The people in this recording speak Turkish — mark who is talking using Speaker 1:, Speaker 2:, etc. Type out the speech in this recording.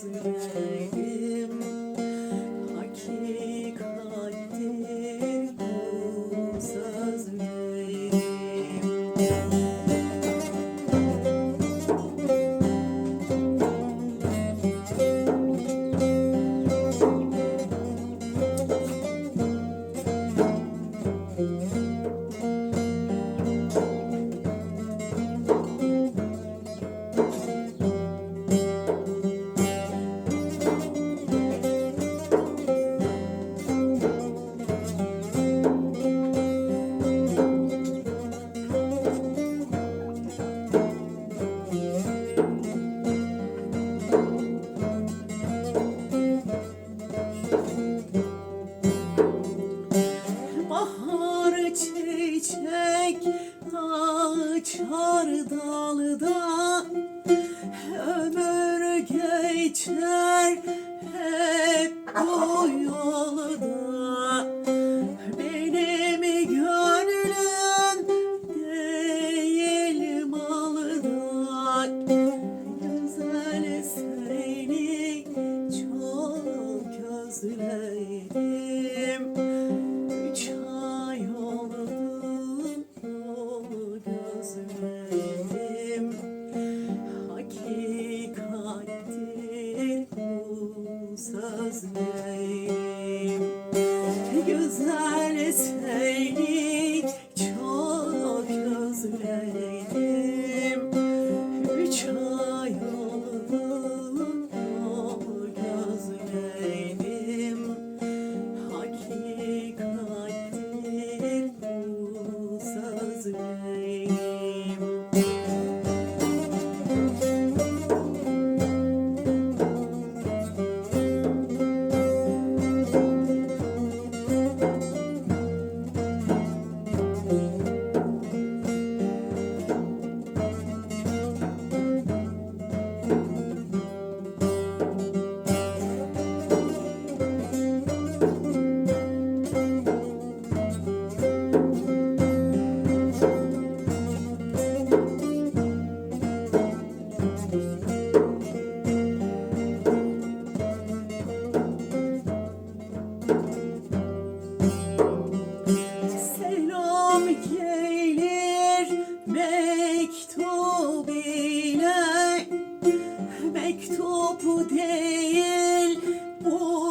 Speaker 1: Christmas. Bahar çiçek açar dalda Ömür geçer hep bu yolda. Benim gönlüm değil malda. gözlerim Güzel sevgilim. Selam gelir mektup ile. Mektup değil bu